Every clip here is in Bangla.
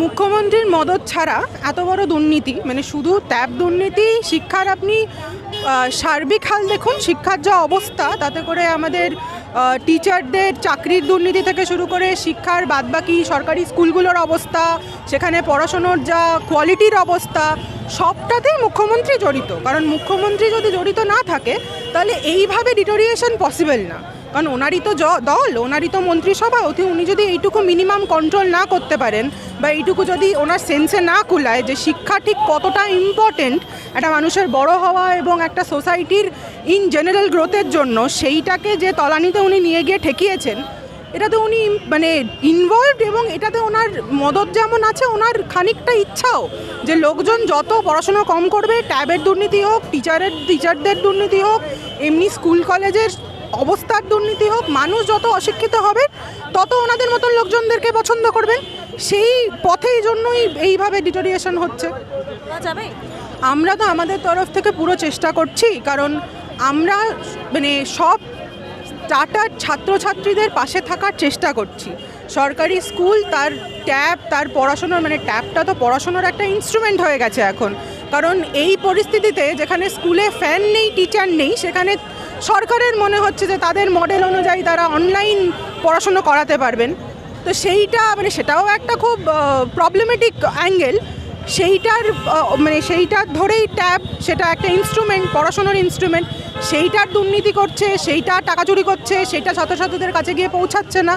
মুখ্যমন্ত্রীর মদত ছাড়া এত বড় দুর্নীতি মানে শুধু ট্যাব দুর্নীতি, শিক্ষার আপনি সার্বিক হাল দেখুন, শিক্ষার যা অবস্থা, তাতে করে আমাদের টিচারদের চাকরির দুর্নীতি থেকে শুরু করে শিক্ষার বাদবাকি, সরকারি স্কুলগুলোর অবস্থা, সেখানে পড়াশোনার যা কোয়ালিটির অবস্থা, সবটাতেই মুখ্যমন্ত্রী জড়িত। কারণ মুখ্যমন্ত্রী যদি জড়িত না থাকে, তাহলে এইভাবে ডিটোরিয়েশন পসিবল না। কারণ ওনারই তো দল, ওনারই তো মন্ত্রিসভা, অতি উনি যদি এইটুকু মিনিমাম কন্ট্রোল না করতে পারেন বা এইটুকু যদি ওনার সেন্সে না কুলায় যে শিক্ষা ঠিক কতটা ইম্পর্টেন্ট একটা মানুষের বড় হওয়া এবং একটা সোসাইটির ইন জেনারেল গ্রোথের জন্য সেইটাকে যে তলানিতে উনি নিয়ে গিয়ে ঠেকিয়েছেন, এটাতে উনি মানে ইনভলভড এবং এটাতে ওনার মদত যেমন আছে, ওনার খানিকটা ইচ্ছাও যে লোকজন যত পড়াশোনা কম করবে ট্যাবের দুর্নীতি হোক টিচারের টিচারদের দুর্নীতি হোক, এমনি স্কুল কলেজের অবস্থার দুর্নীতি হোক মানুষ যত অশিক্ষিত হবে তত ওনাদের মতন লোকজনদেরকে পছন্দ করবেন সেই পথেই জন্যই এইভাবে ডিটোরিয়েশন হচ্ছে। আমরা তো আমাদের তরফ থেকে পুরো চেষ্টা করছি কারণ আমরা মানে সব স্টার্টার ছাত্রছাত্রীদের পাশে থাকার চেষ্টা করছি। সরকারি স্কুল তার ট্যাব তার পড়াশোনার মানে ট্যাবটা তো পড়াশোনার একটা ইনস্ট্রুমেন্ট হয়ে গেছে এখন। কারণ এই পরিস্থিতিতে যেখানে স্কুলে ফ্যান নেই টিচার নেই সেখানে সরকারের মনে হচ্ছে যে তাদের মডেল অনুযায়ী তারা অনলাইন পড়াশুনো করাতে পারবেন। তো সেইটা মানে সেটাও একটা খুব প্রবলেমেটিক অ্যাঙ্গেল সেইটার মানে সেইটার ধরেই ট্যাব সেটা একটা ইনস্ট্রুমেন্ট পড়াশোনার ইনস্ট্রুমেন্ট সেইটার দুর্নীতি করছে, সেইটা টাকা চুরি করছে, সেইটা ছাত্রছাত্রীদের কাছে গিয়ে পৌঁছাচ্ছে না।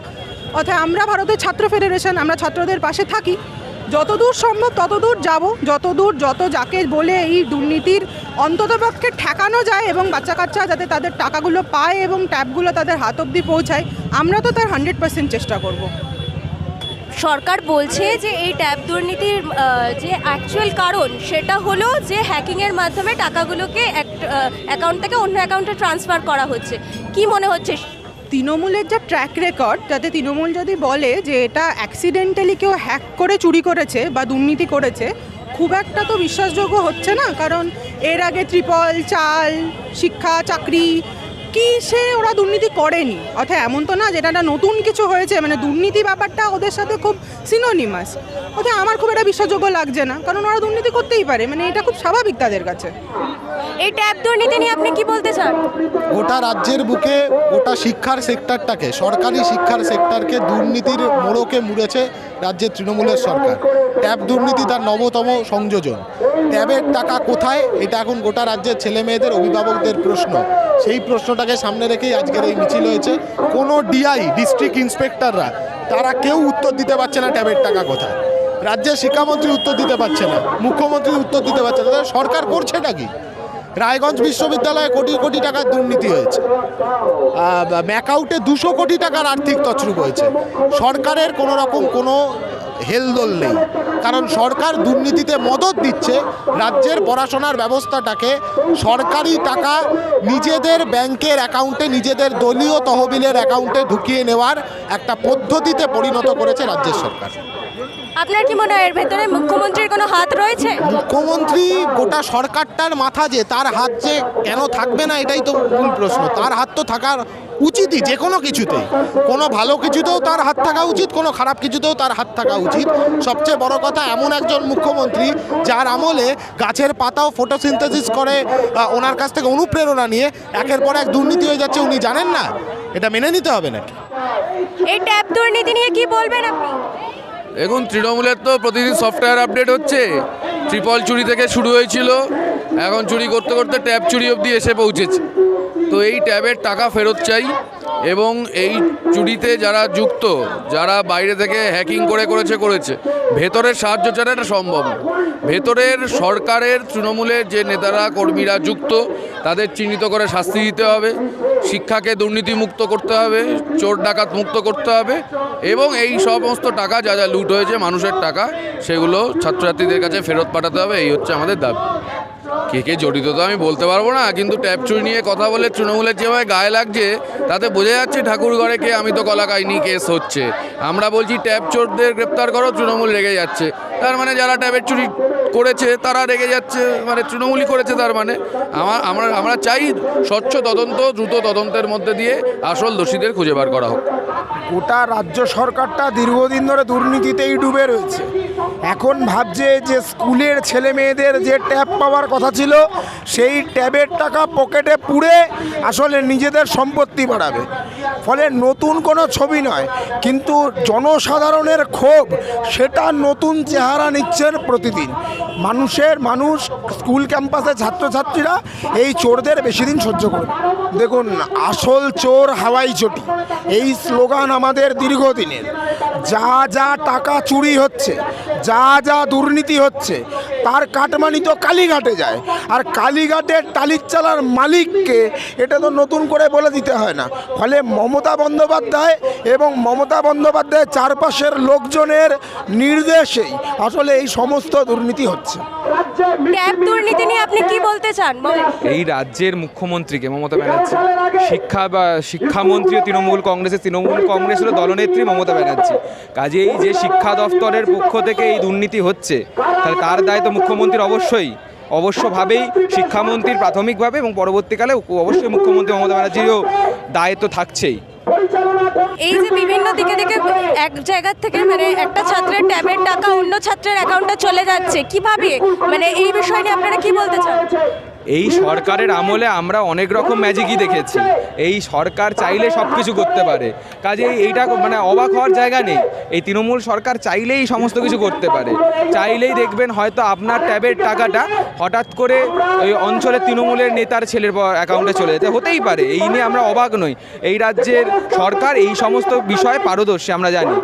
অর্থাৎ আমরা ভারতের ছাত্র ফেডারেশন আমরা ছাত্রদের পাশে থাকি। যতদূর সম্ভব ততদূর যাব, যতদূর, যত যাকে বলে এই দুর্নীতির অন্ততপক্ষে ঠেকানো যায় এবং বাচ্চা কাচ্চা যাতে তাদের টাকাগুলো পায় এবং ট্যাবগুলো তাদের হাত অবধি পৌঁছায় আমরা তো তার হান্ড্রেড পার্সেন্ট চেষ্টা করব। সরকার বলছে যে এই ট্যাব দুর্নীতির যে অ্যাকচুয়াল কারণ সেটা হলো যে হ্যাকিংয়ের মাধ্যমে টাকাগুলোকে এক অ্যাকাউন্ট থেকে অন্য অ্যাকাউন্টে ট্রান্সফার করা হচ্ছে। কি মনে হচ্ছে? তৃণমূলের যা ট্র্যাক রেকর্ড যাতে তৃণমূল যদি বলে যে এটা অ্যাক্সিডেন্টালি কেউ হ্যাক করে চুরি করেছে বা দুর্নীতি করেছে খুব একটা তো বিশ্বাসযোগ্য হচ্ছে না কারণ এর আগে ত্রিপল চাল শিক্ষা চাকরি কি সে ওরা দুর্নীতি করেনি? অর্থাৎ এমন তো না যেটা একটা নতুন কিছু হয়েছে মানে দুর্নীতি ব্যাপারটা ওদের সাথে খুব সিনোনিমাস অর্থাৎ আমার খুব এটা বিশ্বাসযোগ্য লাগছে না কারণ ওরা দুর্নীতি করতেই পারে মানে এটা খুব স্বাভাবিক তাদের কাছে। এই ট্যাব দুর্নীতি নিয়ে আপনি কি বলতে চান? গোটা রাজ্যের বুকে গোটা শিক্ষার সেক্টরটাকে সরকারি শিক্ষার সেক্টরকে দুর্নীতির মোড়কে মুড়েছে রাজ্যের তৃণমূলের সরকার। ট্যাব দুর্নীতি তার নবতম সংযোজন। ট্যাবের টাকা কোথায়? এটা এখন গোটা রাজ্যের ছেলে মেয়েদের, অভিভাবকদের প্রশ্ন। সেই প্রশ্নটাকে সামনে রেখেই আজকের এই মিছিল হয়েছে। কোনো ডিআই, ডিস্ট্রিক্ট ইন্সপেক্টররা, তারা কেউ উত্তর দিতে পারছে না ট্যাবের টাকা কোথায়। রাজ্যের শিক্ষামন্ত্রী উত্তর দিতে পারছে না, মুখ্যমন্ত্রী উত্তর দিতে পারছে না সরকার করছেটা কি রায়গঞ্জ বিশ্ববিদ্যালয়ে কোটি কোটি টাকার দুর্নীতি হয়েছে। ম্যাকাউটে দুশো কোটি টাকার আর্থিক তছরূপ হয়েছে। সরকারের কোনো রকম কোনো হেলদোল নেই। কারণ সরকার দুর্নীতিতে মদত দিচ্ছে, রাজ্যের পড়াশোনার ব্যবস্থাটাকে সরকারি টাকা নিজেদের ব্যাংকের অ্যাকাউন্টে নিজেদের দলীয় তহবিলের অ্যাকাউন্টে ঢুকিয়ে নেওয়ার একটা পদ্ধতিতে পরিণত করেছে রাজ্যের সরকার। আপনার কি মনে হয় এর ভেতরে মুখ্যমন্ত্রীর কোনো হাত রয়েছে? মুখ্যমন্ত্রী গোটা সরকারটার মাথা যে তার হাত যে কেন থাকবে না এটাই তো মূল প্রশ্ন। তার হাত তো থাকার উচিতই যে কোনো কিছুতেই। কোনো ভালো কিছুতেও তার হাত থাকা উচিত কোনো খারাপ কিছুতেও তার হাত থাকা উচিত। সবচেয়ে বড় কথা এমন একজন মুখ্যমন্ত্রী যার আমলে গাছের পাতাও ফটোসিনথেসিস করে ওনার কাছ থেকে অনুপ্রেরণা নিয়ে একের পর এক দুর্নীতি হয়ে যাচ্ছে উনি জানেন না? এটা মেনে নিতে হবে নাকি? এই ট্যাব দুর্নীতি নিয়ে কি বলবেন আপনি? দেখুন, তৃণমূলের তো প্রতিদিন সফটওয়্যার আপডেট হচ্ছে। ট্রিপল চুরি থেকে শুরু হয়েছিল। এখন চুরি করতে করতে ট্যাব চুরি অবধি এসে পৌঁছেছে। তো এই ট্যাবের টাকা ফেরত চাই এবং এই চুরিতে যারা যুক্ত, যারা বাইরে থেকে হ্যাকিং করে করেছে করেছে, ভেতরের সাহায্য ছাড়া এটা সম্ভব ভেতরের সরকারের তৃণমূলের যে নেতারা, কর্মীরা যুক্ত, তাদের চিহ্নিত করে শাস্তি দিতে হবে। শিক্ষাকে দুর্নীতিমুক্ত করতে হবে, চোর ডাকাত মুক্ত করতে হবে এবং এই সমস্ত টাকা যা যা লুট হয়েছে, মানুষের টাকা, সেগুলো ছাত্রছাত্রীদের কাছে ফেরত পাঠাতে হবে, এই হচ্ছে আমাদের দাবি। কে কে জড়িত তো আমি বলতে পারব না, কিন্তু ট্যাপ চুরি নিয়ে কথা বলে তৃণমূলের যেভাবে গায়ে লাগছে, তাতে বোঝা যাচ্ছে ঠাকুর ঘরে কে, আমি তো কলা খাইনি কেস হচ্ছে। আমরা বলছি ট্যাপ চোরদের গ্রেপ্তার করো, তৃণমূল রেগে যাচ্ছে। তার মানে যারা ট্যাবের চুরি করেছে, তারা রেগে যাচ্ছে মানে তৃণমূলই করেছে তার মানে। আমার, আমরা আমরা চাই স্বচ্ছ তদন্ত, দ্রুত তদন্তের মধ্যে দিয়ে আসল দোষীদের খুঁজে বার করা হোক। গোটা রাজ্য সরকারটা দীর্ঘদিন ধরে দুর্নীতিতেই ডুবে রয়েছে। এখন ভাবছে যে স্কুলের ছেলে মেয়েদের যে ট্যাব পাওয়ার কথা ছিল, সেই ট্যাবের টাকা পকেটে পুড়ে আসলে নিজেদের সম্পত্তি বাড়াবে। ফলে নতুন কোনো ছবি নয়, কিন্তু জনসাধারণের ক্ষোভ, সেটা নতুন চেহারা নিচ্ছেন প্রতিদিন। মানুষের, মানুষ, স্কুল ক্যাম্পাসে ছাত্রছাত্রীরা এই চোরদের বেশি দিন সহ্য করবে দেখুন, আসল চোর হাওয়াই চটি। এই স্লোগান আমাদের দীর্ঘদিনের। যা যা টাকা চুরি হচ্ছে, যা যা দুর্নীতি হচ্ছে, তার কাটমানি তো কালীঘাটে যায়। আর কালীঘাটের টালির চালার মালিককে এটা তো নতুন করে বলে দিতে হয় না। ফলে মমতা বন্দ্যোপাধ্যায় এবং মমতা বন্দ্যোপাধ্যায়ের চারপাশের লোকজনের নির্দেশেই আসলে এই সমস্ত দুর্নীতি হচ্ছে। ট্যাব দুর্নীতি নিয়ে আপনি কি বলতে চান। এই রাজ্যের মুখ্যমন্ত্রীকে মমতা ব্যানার্জি শিক্ষা বা শিক্ষামন্ত্রী তৃণমূল কংগ্রেসের তৃণমূল কংগ্রেসের দলনেত্রী মমতা ব্যানার্জি। কাজেই যে শিক্ষা দফতরের পক্ষ থেকে এই দুর্নীতি হচ্ছে তাহলে তার দায় তো মুখ্যমন্ত্রীর? অবশ্যই অবশ্যভাবেই শিক্ষামন্ত্রীর প্রাথমিকভাবে এবং পরবর্তীকালে অবশ্যই মুখ্যমন্ত্রী মমতা ব্যানার্জিরও দায় তো থাকছেই। এই যে বিভিন্ন দিকে দিকে এক জায়গা থেকে মানে একটা ছাত্রের ট্যাবের টাকা অন্য ছাত্রের অ্যাকাউন্টে চলে যাচ্ছে কীভাবে মানে এই বিষয় নিয়ে আপনারা কি বলতে চান? এই সরকারের আমলে আমরা অনেক রকম ম্যাজিকই দেখেছি। এই সরকার চাইলে সব কিছু করতে পারে। কাজে এইটা মানে অবাক হওয়ার জায়গা নেই। এই তৃণমূল সরকার চাইলেই সমস্ত কিছু করতে পারে। চাইলেই দেখবেন হয়তো আপনার ট্যাবের টাকাটা হঠাৎ করে ওই অঞ্চলের তৃণমূলের নেতার ছেলের অ্যাকাউন্টে চলে যেতে। হতেই পারে। এই নিয়ে আমরা অবাক নই। এই রাজ্যের সরকার এই সমস্ত বিষয়ে পারদর্শী, আমরা জানি।